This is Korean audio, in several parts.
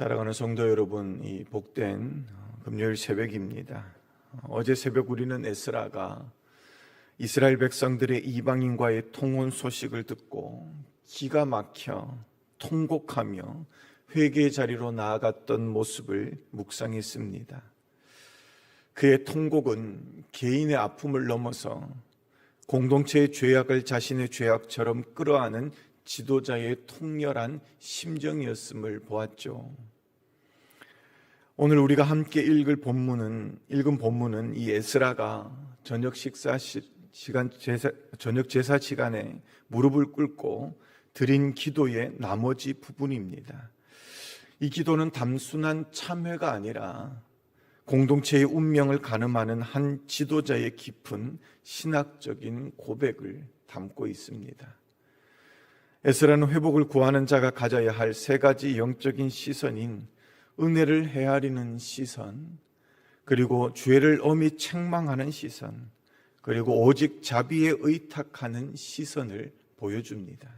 사랑하는 성도 여러분, 이 복된 금요일 새벽입니다. 어제 새벽 우리는 에스라가 이스라엘 백성들의 이방인과의 통혼 소식을 듣고 기가 막혀 통곡하며 회개의 자리로 나아갔던 모습을 묵상했습니다. 그의 통곡은 개인의 아픔을 넘어서 공동체의 죄악을 자신의 죄악처럼 끌어안은 지도자의 통렬한 심정이었음을 보았죠. 오늘 우리가 함께 읽을 본문은 읽은 본문은 이 에스라가 저녁 식사 시, 간 제사, 저녁 제사 시간에 무릎을 꿇고 드린 기도의 나머지 부분입니다. 이 기도는 단순한 참회가 아니라 공동체의 운명을 가늠하는 한 지도자의 깊은 신학적인 고백을 담고 있습니다. 에스라는 회복을 구하는 자가 가져야 할 세 가지 영적인 시선인 은혜를 헤아리는 시선, 그리고 죄를 엄히 책망하는 시선, 그리고 오직 자비에 의탁하는 시선을 보여줍니다.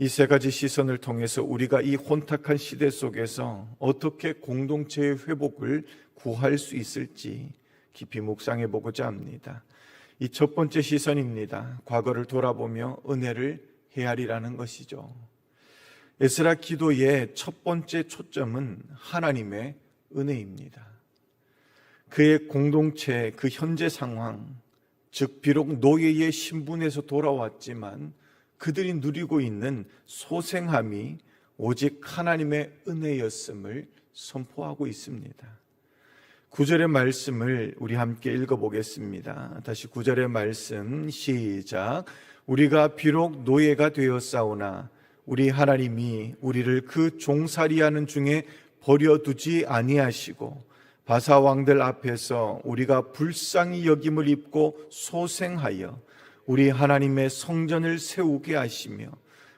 이 세 가지 시선을 통해서 우리가 이 혼탁한 시대 속에서 어떻게 공동체의 회복을 구할 수 있을지 깊이 묵상해 보고자 합니다. 이 첫 번째 시선입니다. 과거를 돌아보며 은혜를 헤아리라는 것이죠. 에스라 기도의 첫 번째 초점은 하나님의 은혜입니다. 그의 공동체, 그 현재 상황, 즉, 비록 노예의 신분에서 돌아왔지만 그들이 누리고 있는 소생함이 오직 하나님의 은혜였음을 선포하고 있습니다. 구절의 말씀을 우리 함께 읽어보겠습니다. 다시 구절의 말씀 시작. 우리가 비록 노예가 되었사오나 우리 하나님이 우리를 그 종살이하는 중에 버려두지 아니하시고 바사 왕들 앞에서 우리가 불쌍히 여김을 입고 소생하여 우리 하나님의 성전을 세우게 하시며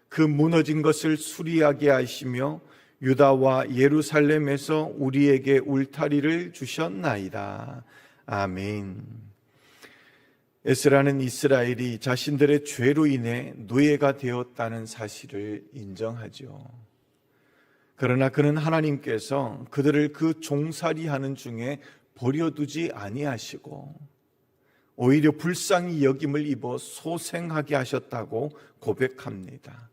그 무너진 것을 수리하게 하시며 유다와 예루살렘에서 우리에게 울타리를 주셨나이다. 아멘. 에스라는 이스라엘이 자신들의 죄로 인해 노예가 되었다는 사실을 인정하죠. 그러나 그는 하나님께서 그들을 그 종살이 하는 중에 버려두지 아니하시고 오히려 불쌍히 여김을 입어 소생하게 하셨다고 고백합니다.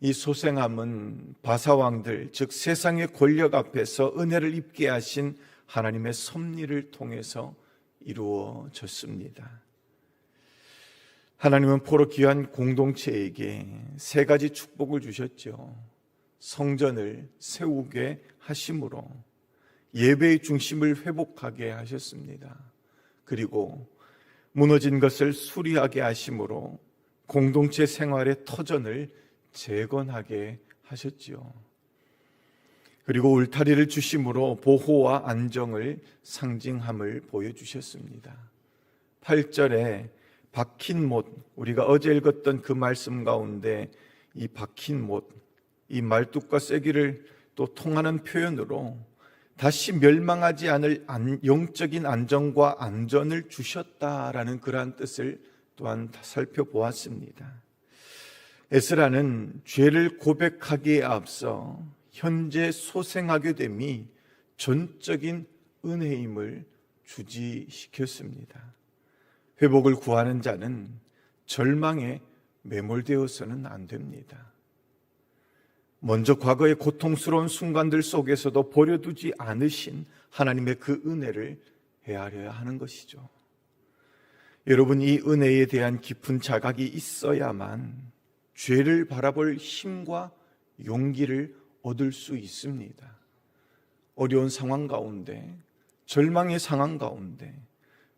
이 소생함은 바사왕들, 즉 세상의 권력 앞에서 은혜를 입게 하신 하나님의 섭리를 통해서 이루어졌습니다. 하나님은 포로 귀한 공동체에게 세 가지 축복을 주셨죠. 성전을 세우게 하심으로 예배의 중심을 회복하게 하셨습니다. 그리고 무너진 것을 수리하게 하심으로 공동체 생활의 터전을 재건하게 하셨지요. 그리고 울타리를 주심으로 보호와 안정을 상징함을 보여주셨습니다. 8절에 박힌 못, 우리가 어제 읽었던 그 말씀 가운데 이 박힌 못, 이 말뚝과 쐐기를 또 통하는 표현으로 다시 멸망하지 않을 영적인 안정과 안전을 주셨다라는 그러한 뜻을 또한 살펴보았습니다. 에스라는 죄를 고백하기에 앞서 현재 소생하게 됨이 전적인 은혜임을 주지시켰습니다. 회복을 구하는 자는 절망에 매몰되어서는 안 됩니다. 먼저 과거의 고통스러운 순간들 속에서도 버려두지 않으신 하나님의 그 은혜를 헤아려야 하는 것이죠. 여러분, 이 은혜에 대한 깊은 자각이 있어야만 죄를 바라볼 힘과 용기를 얻을 수 있습니다. 어려운 상황 가운데, 절망의 상황 가운데,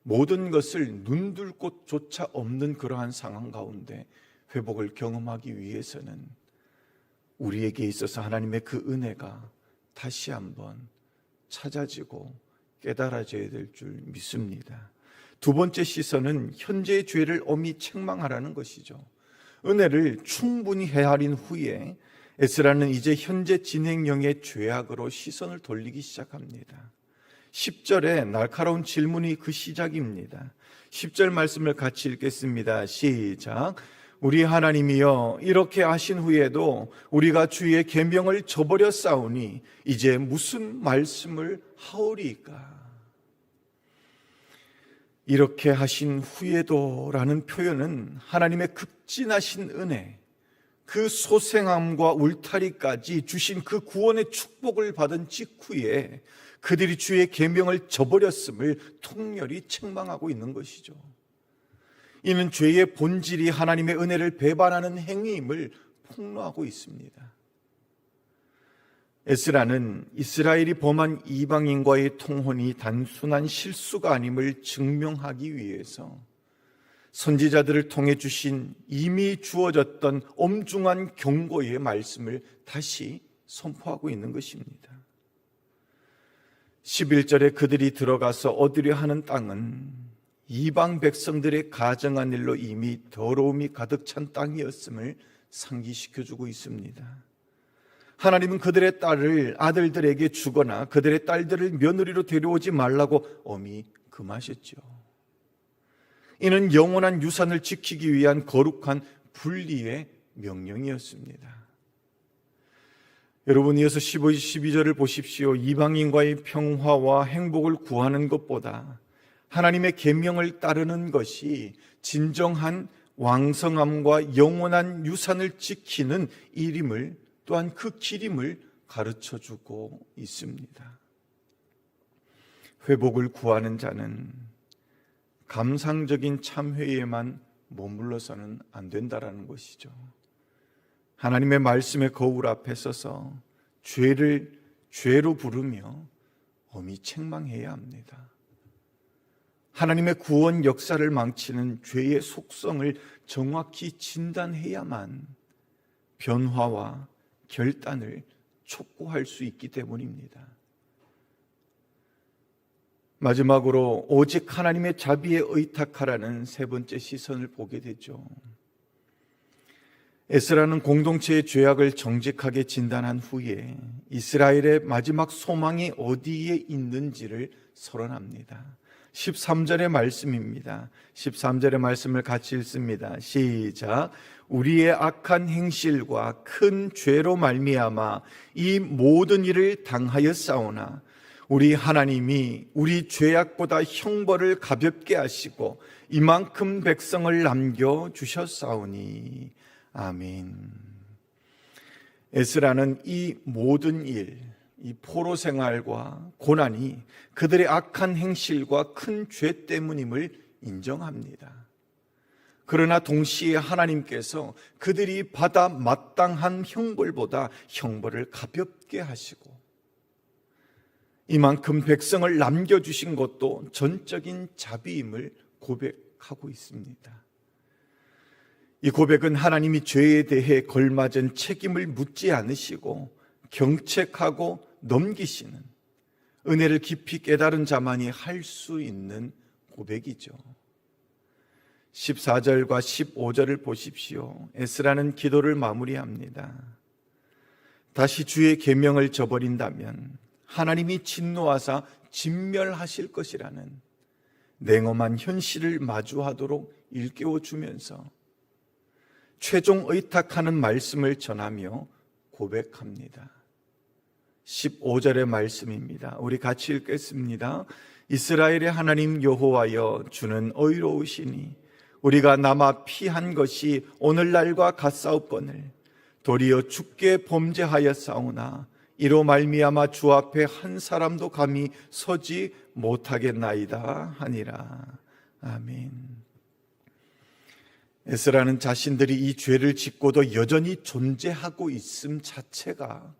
모든 것을 눈둘 곳조차 없는 그러한 상황 가운데 회복을 경험하기 위해서는 우리에게 있어서 하나님의 그 은혜가 다시 한번 찾아지고 깨달아져야 될 줄 믿습니다. 두 번째 시선은 현재의 죄를 엄히 책망하라는 것이죠. 은혜를 충분히 헤아린 후에 에스라는 이제 현재 진행형의 죄악으로 시선을 돌리기 시작합니다. 10절에 날카로운 질문이 그 시작입니다. 10절 말씀을 같이 읽겠습니다. 시작. 우리 하나님이여 이렇게 하신 후에도 우리가 주의 계명을 저버려 싸우니 이제 무슨 말씀을 하오리까? 이렇게 하신 후에도라는 표현은 하나님의 극진하신 은혜, 그 소생함과 울타리까지 주신 그 구원의 축복을 받은 직후에 그들이 주의 계명을 저버렸음을 통렬히 책망하고 있는 것이죠. 이는 죄의 본질이 하나님의 은혜를 배반하는 행위임을 폭로하고 있습니다. 에스라는 이스라엘이 범한 이방인과의 통혼이 단순한 실수가 아님을 증명하기 위해서 선지자들을 통해 주신 이미 주어졌던 엄중한 경고의 말씀을 다시 선포하고 있는 것입니다. 11절에 그들이 들어가서 얻으려 하는 땅은 이방 백성들의 가정한 일로 이미 더러움이 가득 찬 땅이었음을 상기시켜 주고 있습니다. 하나님은 그들의 딸을 아들들에게 주거나 그들의 딸들을 며느리로 데려오지 말라고 엄히 금하셨죠. 이는 영원한 유산을 지키기 위한 거룩한 분리의 명령이었습니다. 여러분 이어서 15, 12절을 보십시오. 이방인과의 평화와 행복을 구하는 것보다 하나님의 계명을 따르는 것이 진정한 왕성함과 영원한 유산을 지키는 일임을 또한 그 길임을 가르쳐 주고 있습니다. 회복을 구하는 자는 감상적인 참회에만 머물러서는 안 된다라는 것이죠. 하나님의 말씀의 거울 앞에 서서 죄를 죄로 부르며 엄히 책망해야 합니다. 하나님의 구원 역사를 망치는 죄의 속성을 정확히 진단해야만 변화와 결단을 촉구할 수 있기 때문입니다. 마지막으로 오직 하나님의 자비에 의탁하라는 세 번째 시선을 보게 되죠. 에스라는 공동체의 죄악을 정직하게 진단한 후에 이스라엘의 마지막 소망이 어디에 있는지를 선언합니다. 13절의 말씀입니다. 13절의 말씀을 같이 읽습니다. 시작. 우리의 악한 행실과 큰 죄로 말미암아 이 모든 일을 당하였사오나 우리 하나님이 우리 죄악보다 형벌을 가볍게 하시고 이만큼 백성을 남겨 주셨사오니 아멘. 에스라는 이 모든 일, 이 포로 생활과 고난이 그들의 악한 행실과 큰 죄 때문임을 인정합니다. 그러나 동시에 하나님께서 그들이 받아 마땅한 형벌보다 형벌을 가볍게 하시고 이만큼 백성을 남겨주신 것도 전적인 자비임을 고백하고 있습니다. 이 고백은 하나님이 죄에 대해 걸맞은 책임을 묻지 않으시고 경책하고 넘기시는 은혜를 깊이 깨달은 자만이 할 수 있는 고백이죠. 14절과 15절을 보십시오. 에스라는 기도를 마무리합니다. 다시 주의 계명을 저버린다면 하나님이 진노하사 진멸하실 것이라는 냉엄한 현실을 마주하도록 일깨워 주면서 최종 의탁하는 말씀을 전하며 고백합니다. 15절의 말씀입니다. 우리 같이 읽겠습니다. 이스라엘의 하나님 여호와여 주는 의로우시니 우리가 남아 피한 것이 오늘날과 같사옵거늘 도리어 죽게 범죄하였사오나 이로 말미암아 주 앞에 한 사람도 감히 서지 못하겠나이다 하니라. 아멘. 에스라는 자신들이 이 죄를 짓고도 여전히 존재하고 있음 자체가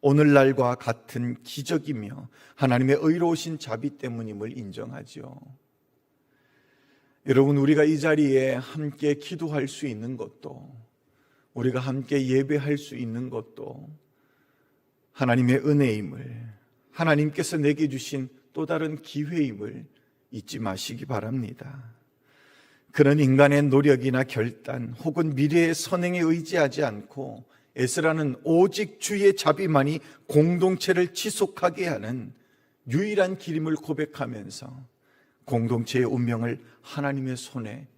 오늘날과 같은 기적이며 하나님의 의로우신 자비 때문임을 인정하죠. 여러분, 우리가 이 자리에 함께 기도할 수 있는 것도, 우리가 함께 예배할 수 있는 것도 하나님의 은혜임을, 하나님께서 내게 주신 또 다른 기회임을 잊지 마시기 바랍니다. 그런 인간의 노력이나 결단 혹은 미래의 선행에 의지하지 않고 에스라는 오직 주의 자비만이 공동체를 지속하게 하는 유일한 길임을 고백하면서 공동체의 운명을 하나님의 손에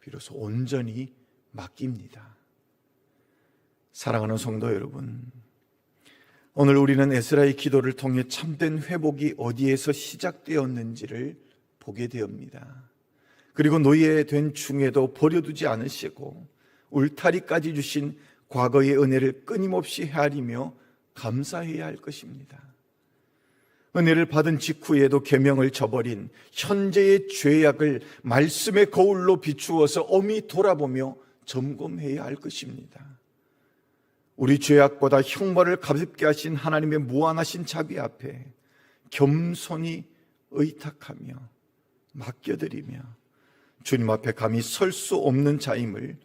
비로소 온전히 맡깁니다. 사랑하는 성도 여러분, 오늘 우리는 에스라의 기도를 통해 참된 회복이 어디에서 시작되었는지를 보게 되옵니다. 그리고 노예된 중에도 버려두지 않으시고 울타리까지 주신 과거의 은혜를 끊임없이 헤아리며 감사해야 할 것입니다. 은혜를 받은 직후에도 계명을 저버린 현재의 죄악을 말씀의 거울로 비추어서 엄히 돌아보며 점검해야 할 것입니다. 우리 죄악보다 형벌을 가볍게 하신 하나님의 무한하신 자비 앞에 겸손히 의탁하며 맡겨드리며 주님 앞에 감히 설 수 없는 자임을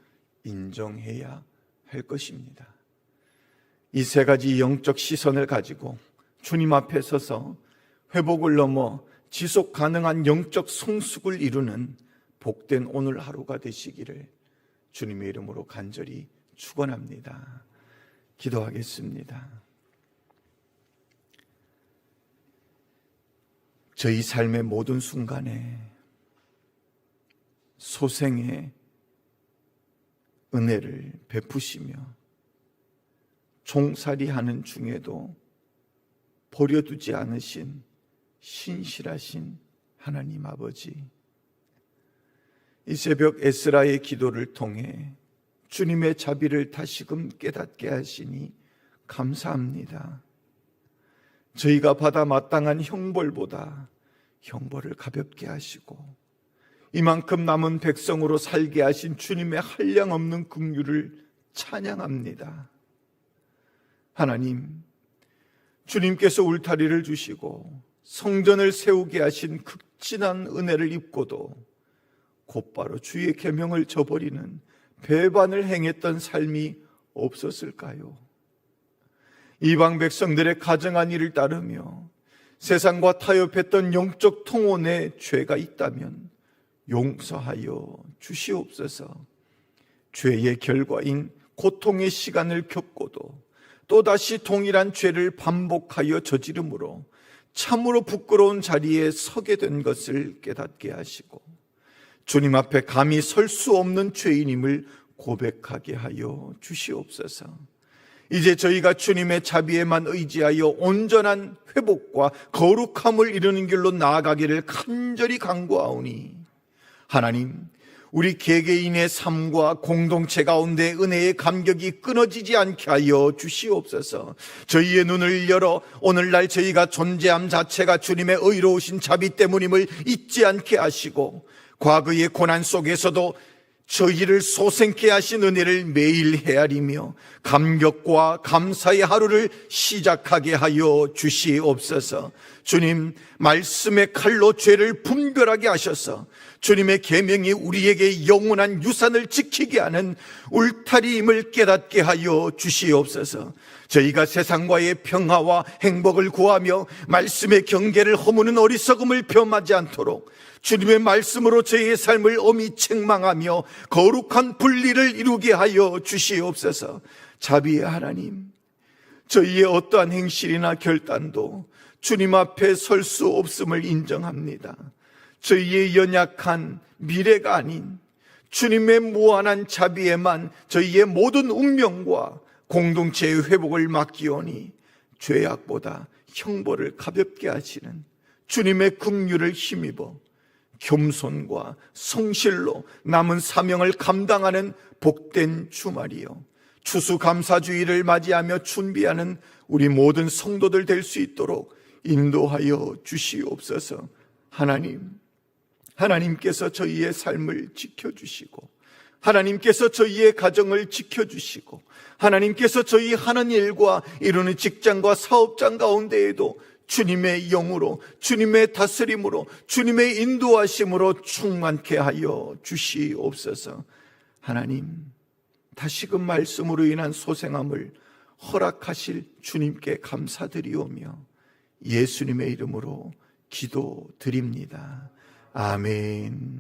인정해야 할 것입니다. 이 세 가지 영적 시선을 가지고 주님 앞에 서서 회복을 넘어 지속 가능한 영적 성숙을 이루는 복된 오늘 하루가 되시기를 주님의 이름으로 간절히 축원합니다. 기도하겠습니다. 저희 삶의 모든 순간에 소생의 은혜를 베푸시며 종살이 하는 중에도 버려두지 않으신 신실하신 하나님 아버지. 이 새벽 에스라의 기도를 통해 주님의 자비를 다시금 깨닫게 하시니 감사합니다. 저희가 받아 마땅한 형벌보다 형벌을 가볍게 하시고 이만큼 남은 백성으로 살게 하신 주님의 한량없는 긍휼을 찬양합니다. 하나님, 주님께서 울타리를 주시고 성전을 세우게 하신 극진한 은혜를 입고도 곧바로 주의 계명을 저버리는 배반을 행했던 삶이 없었을까요? 이방 백성들의 가정한 일을 따르며 세상과 타협했던 영적 통혼에 죄가 있다면 용서하여 주시옵소서. 죄의 결과인 고통의 시간을 겪고도 또다시 동일한 죄를 반복하여 저지름으로 참으로 부끄러운 자리에 서게 된 것을 깨닫게 하시고 주님 앞에 감히 설 수 없는 죄인임을 고백하게 하여 주시옵소서. 이제 저희가 주님의 자비에만 의지하여 온전한 회복과 거룩함을 이루는 길로 나아가기를 간절히 간구하오니 하나님 우리 개개인의 삶과 공동체 가운데 은혜의 감격이 끊어지지 않게 하여 주시옵소서. 저희의 눈을 열어 오늘날 저희가 존재함 자체가 주님의 의로우신 자비 때문임을 잊지 않게 하시고 과거의 고난 속에서도 저희를 소생케 하신 은혜를 매일 헤아리며 감격과 감사의 하루를 시작하게 하여 주시옵소서. 주님 말씀의 칼로 죄를 분별하게 하셔서 주님의 계명이 우리에게 영원한 유산을 지키게 하는 울타리임을 깨닫게 하여 주시옵소서. 저희가 세상과의 평화와 행복을 구하며 말씀의 경계를 허무는 어리석음을 범하지 않도록 주님의 말씀으로 저희의 삶을 엄히 책망하며 거룩한 분리를 이루게 하여 주시옵소서. 자비의 하나님, 저희의 어떠한 행실이나 결단도 주님 앞에 설 수 없음을 인정합니다. 저희의 연약한 미래가 아닌 주님의 무한한 자비에만 저희의 모든 운명과 공동체의 회복을 맡기오니 죄악보다 형벌을 가볍게 하시는 주님의 긍휼을 힘입어 겸손과 성실로 남은 사명을 감당하는 복된 주말이요. 추수감사주의를 맞이하며 준비하는 우리 모든 성도들 될 수 있도록 인도하여 주시옵소서. 하나님, 하나님께서 저희의 삶을 지켜주시고, 하나님께서 저희의 가정을 지켜주시고, 하나님께서 저희 하는 일과 이루는 직장과 사업장 가운데에도 주님의 영으로, 주님의 다스림으로, 주님의 인도하심으로 충만케 하여 주시옵소서. 하나님, 다시금 말씀으로 인한 소생함을 허락하실 주님께 감사드리오며 예수님의 이름으로 기도드립니다. 아멘.